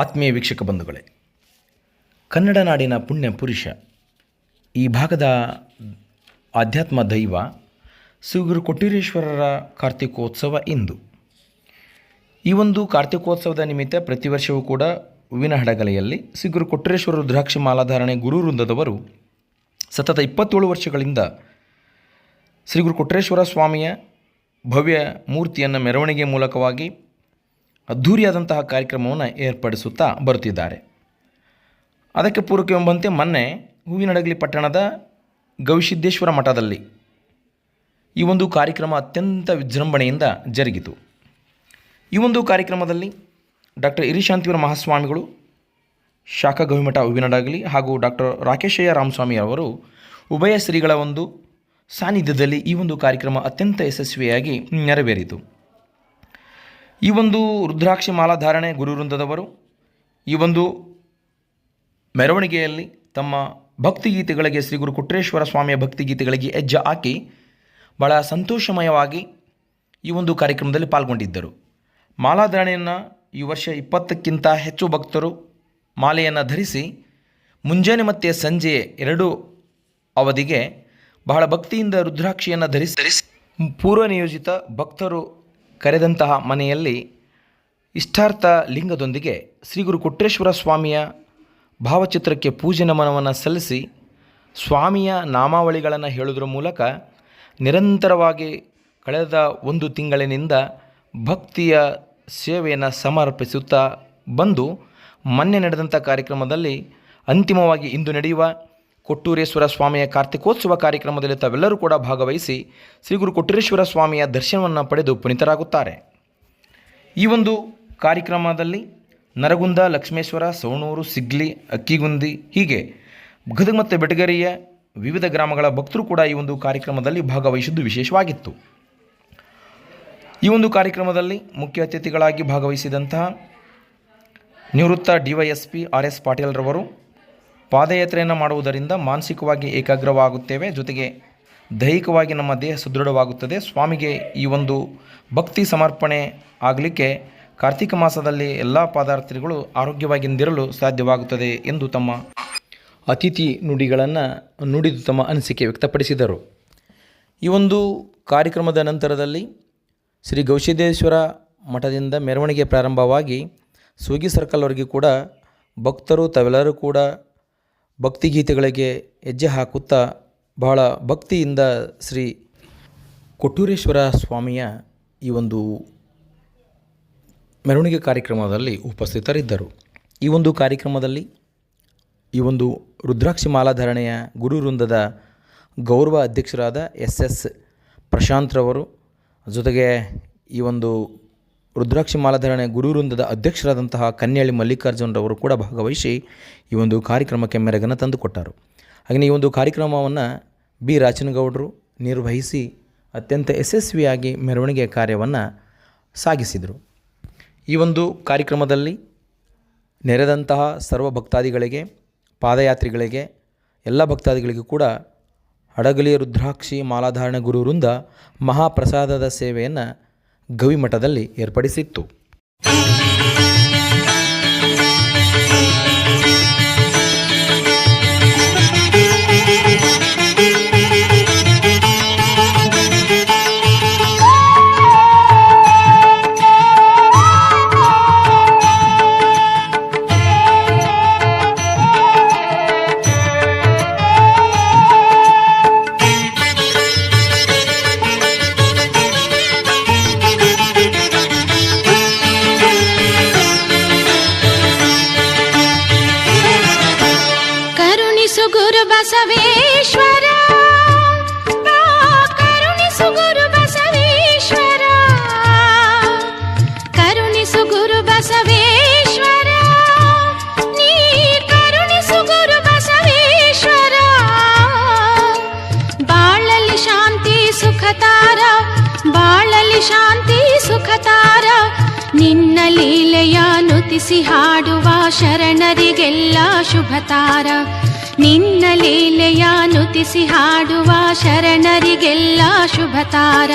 ಆತ್ಮೀಯ ವೀಕ್ಷಕ ಬಂಧುಗಳೇ, ಕನ್ನಡ ನಾಡಿನ ಪುಣ್ಯ ಪುರುಷ, ಈ ಭಾಗದ ಆಧ್ಯಾತ್ಮ ದೈವ ಸುಗುರು ಕೊಟ್ಟೂರೇಶ್ವರರ ಕಾರ್ತಿಕೋತ್ಸವ ಇಂದು. ಈ ಒಂದು ಕಾರ್ತಿಕೋತ್ಸವದ ನಿಮಿತ್ತ ಪ್ರತಿ ವರ್ಷವೂ ಕೂಡ ಹೂವಿನ ಹಡಗಲೆಯಲ್ಲಿ ಶ್ರೀಗುರು ಕೊಟ್ಟೂರೇಶ್ವರ ರುದ್ರಾಕ್ಷಿ ಮಾಲಾಧಾರಣೆ ಗುರು ವೃಂದದವರು ಸತತ ಇಪ್ಪತ್ತೇಳು ವರ್ಷಗಳಿಂದ ಶ್ರೀ ಗುರು ಕೊಟ್ರೇಶ್ವರ ಸ್ವಾಮಿಯ ಭವ್ಯ ಮೂರ್ತಿಯನ್ನು ಮೆರವಣಿಗೆ ಮೂಲಕವಾಗಿ ಅದ್ಧೂರಿಯಾದಂತಹ ಕಾರ್ಯಕ್ರಮವನ್ನು ಏರ್ಪಡಿಸುತ್ತಾ ಬರುತ್ತಿದ್ದಾರೆ. ಅದಕ್ಕೆ ಪೂರಕವೆಂಬಂತೆ ಮೊನ್ನೆ ಹೂವಿನಡಗಲಿ ಪಟ್ಟಣದ ಗವಿಸಿದ್ದೇಶ್ವರ ಮಠದಲ್ಲಿ ಈ ಒಂದು ಕಾರ್ಯಕ್ರಮ ಅತ್ಯಂತ ವಿಜೃಂಭಣೆಯಿಂದ ಜರುಗಿತು. ಈ ಒಂದು ಕಾರ್ಯಕ್ರಮದಲ್ಲಿ ಡಾಕ್ಟರ್ ಇರಿಶಾಂತಿವರ ಮಹಾಸ್ವಾಮಿಗಳು, ಶಾಖಾ ಗವಿಮಠ ಹೂವಿನಡಗಲಿ ಹಾಗೂ ಡಾಕ್ಟರ್ ರಾಕೇಶಯ್ಯ ರಾಮಸ್ವಾಮಿ ಅವರು ಉಭಯ ಶ್ರೀಗಳ ಒಂದು ಸಾನ್ನಿಧ್ಯದಲ್ಲಿ ಈ ಒಂದು ಕಾರ್ಯಕ್ರಮ ಅತ್ಯಂತ ಯಶಸ್ವಿಯಾಗಿ ನೆರವೇರಿತು. ಈ ಒಂದು ರುದ್ರಾಕ್ಷಿ ಮಾಲಾಧಾರಣೆ ಗುರು ವೃಂದದವರು ಈ ಒಂದು ಮೆರವಣಿಗೆಯಲ್ಲಿ ತಮ್ಮ ಭಕ್ತಿಗೀತೆಗಳಿಗೆ ಶ್ರೀ ಗುರು ಕುಟ್ರೇಶ್ವರ ಸ್ವಾಮಿಯ ಭಕ್ತಿಗೀತೆಗಳಿಗೆ ಹೆಜ್ಜೆ ಹಾಕಿ ಬಹಳ ಸಂತೋಷಮಯವಾಗಿ ಈ ಒಂದು ಕಾರ್ಯಕ್ರಮದಲ್ಲಿ ಪಾಲ್ಗೊಂಡಿದ್ದರು. ಮಾಲಾಧಾರಣೆಯನ್ನು ಈ ವರ್ಷ ಇಪ್ಪತ್ತಕ್ಕಿಂತ ಹೆಚ್ಚು ಭಕ್ತರು ಮಾಲೆಯನ್ನು ಧರಿಸಿ ಮುಂಜಾನೆ ಮತ್ತು ಸಂಜೆ ಎರಡು ಅವಧಿಗೆ ಬಹಳ ಭಕ್ತಿಯಿಂದ ರುದ್ರಾಕ್ಷಿಯನ್ನು ಧರಿಸಿ ಧರಿಸಿ ಪೂರ್ವ ನಿಯೋಜಿತ ಭಕ್ತರು ಕರೆದಂತಹ ಮನೆಯಲ್ಲಿ ಇಷ್ಟಾರ್ಥ ಲಿಂಗದೊಂದಿಗೆ ಶ್ರೀ ಗುರು ಕೊಟ್ರೇಶ್ವರ ಸ್ವಾಮಿಯ ಭಾವಚಿತ್ರಕ್ಕೆ ಪೂಜೆ ನಮನವನ್ನು ಸಲ್ಲಿಸಿ ಸ್ವಾಮಿಯ ನಾಮಾವಳಿಗಳನ್ನು ಹೇಳುವುದರ ಮೂಲಕ ನಿರಂತರವಾಗಿ ಕಳೆದ ಒಂದು ತಿಂಗಳಿನಿಂದ ಭಕ್ತಿಯ ಸೇವೆಯನ್ನು ಸಮರ್ಪಿಸುತ್ತಾ ಬಂದು ಮೊನ್ನೆ ನಡೆದಂಥ ಕಾರ್ಯಕ್ರಮದಲ್ಲಿ ಅಂತಿಮವಾಗಿ ಇಂದು ನಡೆಯುವ ಕೊಟ್ಟೂರೇಶ್ವರ ಸ್ವಾಮಿಯ ಕಾರ್ತಿಕೋತ್ಸವ ಕಾರ್ಯಕ್ರಮದಲ್ಲಿ ತಾವೆಲ್ಲರೂ ಕೂಡ ಭಾಗವಹಿಸಿ ಶ್ರೀ ಗುರು ಕೊಟ್ಟೂರೇಶ್ವರ ಸ್ವಾಮಿಯ ದರ್ಶನವನ್ನು ಪಡೆದು ಪುನೀತರಾಗುತ್ತಾರೆ. ಈ ಒಂದು ಕಾರ್ಯಕ್ರಮದಲ್ಲಿ ನರಗುಂದ, ಲಕ್ಷ್ಮೇಶ್ವರ, ಸವಣೂರು, ಸಿಗ್ಲಿ, ಅಕ್ಕಿಗುಂದಿ ಹೀಗೆ ಗದಗ ಮತ್ತು ಬೆಟಗರಿಯ ವಿವಿಧ ಗ್ರಾಮಗಳ ಭಕ್ತರು ಕೂಡ ಈ ಒಂದು ಕಾರ್ಯಕ್ರಮದಲ್ಲಿ ಭಾಗವಹಿಸಿದ್ದು ವಿಶೇಷವಾಗಿತ್ತು. ಈ ಒಂದು ಕಾರ್ಯಕ್ರಮದಲ್ಲಿ ಮುಖ್ಯ ಅತಿಥಿಗಳಾಗಿ ಭಾಗವಹಿಸಿದಂತಹ ನಿವೃತ್ತ D Y S P R S ಪಾಟೀಲ್ರವರು ಪಾದಯಾತ್ರೆಯನ್ನು ಮಾಡುವುದರಿಂದ ಮಾನಸಿಕವಾಗಿ ಏಕಾಗ್ರವಾಗುತ್ತೇವೆ, ಜೊತೆಗೆ ದೈಹಿಕವಾಗಿ ನಮ್ಮ ದೇಹ ಸುದೃಢವಾಗುತ್ತದೆ. ಸ್ವಾಮಿಗೆ ಈ ಒಂದು ಭಕ್ತಿ ಸಮರ್ಪಣೆ ಆಗಲಿಕ್ಕೆ ಕಾರ್ತಿಕ ಮಾಸದಲ್ಲಿ ಎಲ್ಲ ಪಾದಾರ್ಥಿಗಳು ಆರೋಗ್ಯವಾಗಿಂದಿರಲು ಸಾಧ್ಯವಾಗುತ್ತದೆ ಎಂದು ತಮ್ಮ ಅತಿಥಿ ನುಡಿಗಳನ್ನು ನುಡಿದು ತಮ್ಮ ಅನಿಸಿಕೆ ವ್ಯಕ್ತಪಡಿಸಿದರು. ಈ ಒಂದು ಕಾರ್ಯಕ್ರಮದ ನಂತರದಲ್ಲಿ ಶ್ರೀ ಗೌಶಿದೇಶ್ವರ ಮಠದಿಂದ ಮೆರವಣಿಗೆ ಪ್ರಾರಂಭವಾಗಿ ಸೂಗಿ ಸರ್ಕಲ್ವರೆಗೆ ಕೂಡ ಭಕ್ತರು, ತಾವೆಲ್ಲರೂ ಕೂಡ ಭಕ್ತಿಗೀತೆಗಳಿಗೆ ಹೆಜ್ಜೆ ಹಾಕುತ್ತಾ ಬಹಳ ಭಕ್ತಿಯಿಂದ ಶ್ರೀ ಕೊಟ್ಟೂರೇಶ್ವರ ಸ್ವಾಮಿಯ ಈ ಒಂದು ಮೆರವಣಿಗೆ ಕಾರ್ಯಕ್ರಮದಲ್ಲಿ ಉಪಸ್ಥಿತರಿದ್ದರು. ಈ ಒಂದು ಕಾರ್ಯಕ್ರಮದಲ್ಲಿ ಈ ಒಂದು ರುದ್ರಾಕ್ಷಿ ಮಾಲಾಧರಣೆಯ ಗುರು ವೃಂದದ ಗೌರವ ಅಧ್ಯಕ್ಷರಾದ ಎಸ್ ಎಸ್ ಪ್ರಶಾಂತ್ರವರು ಜೊತೆಗೆ ಈ ಒಂದು ರುದ್ರಾಕ್ಷಿ ಮಾಲಾಧಾರಣೆ ಗುರುವೃಂದದ ಅಧ್ಯಕ್ಷರಾದಂತಹ ಕನ್ಯಾಳಿ ಮಲ್ಲಿಕಾರ್ಜುನರವರು ಕೂಡ ಭಾಗವಹಿಸಿ ಈ ಒಂದು ಕಾರ್ಯಕ್ರಮಕ್ಕೆ ಮೆರಗನ್ನು ತಂದುಕೊಟ್ಟರು ಹಾಗೆಯೇ ಈ ಒಂದು ಕಾರ್ಯಕ್ರಮವನ್ನು ಬಿ. ರಾಜನಗೌಡರು ನಿರ್ವಹಿಸಿ ಅತ್ಯಂತ ಯಶಸ್ವಿಯಾಗಿ ಮೆರವಣಿಗೆ ಕಾರ್ಯವನ್ನು ಸಾಗಿಸಿದರು. ಈ ಒಂದು ಕಾರ್ಯಕ್ರಮದಲ್ಲಿ ನೆರೆದಂತಹ ಸರ್ವ ಭಕ್ತಾದಿಗಳಿಗೆ, ಪಾದಯಾತ್ರಿಗಳಿಗೆ, ಎಲ್ಲ ಭಕ್ತಾದಿಗಳಿಗೂ ಕೂಡ ಹಡಗಲಿ ರುದ್ರಾಕ್ಷಿ ಮಾಲಾಧಾರಣೆ ಗುರುವೃಂದ ಮಹಾಪ್ರಸಾದದ ಸೇವೆಯನ್ನು ಗವಿಮಠದಲ್ಲಿ ಏರ್ಪಡಿಸಿತ್ತು. ಬಸವೇಶ್ವರ ಕರುಣಿಸು ಗುರು ಬಸವೇಶ್ವರ, ಕರುಣಿಸು ಗುರು ಬಸವೇಶ್ವರ, ನೀ ಕರುಣಿಸು ಗುರು ಬಸವೇಶ್ವರ. ಬಾಳಲಿ ಶಾಂತಿ ಸುಖತಾರ ಬಾಳಲಿ ಶಾಂತಿ ಸುಖತಾರ ನಿನ್ನ ಲೀಲೆಯ ನುತಿಸಿ ಹಾಡುವ ಶರಣರಿಗೆಲ್ಲ ಶುಭತಾರ ನಿನ್ನ ಲೀಲೆಯ ನುತಿಸಿ ಹಾಡುವ ಶರಣರಿಗೆಲ್ಲ ಶುಭತಾರ.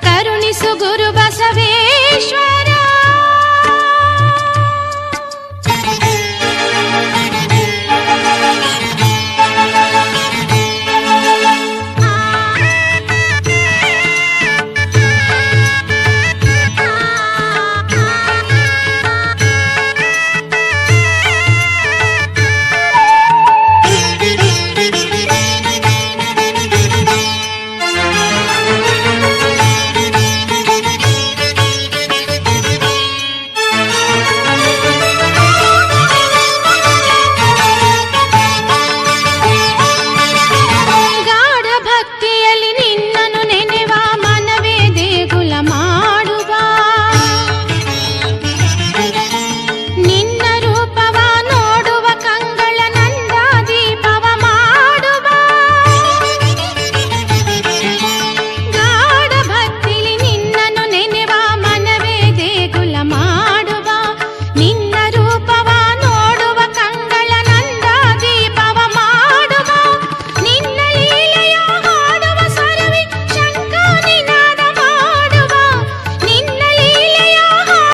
ಕರುಣಿಸು ಗುರು ಬಸವೇಶ್ವರ.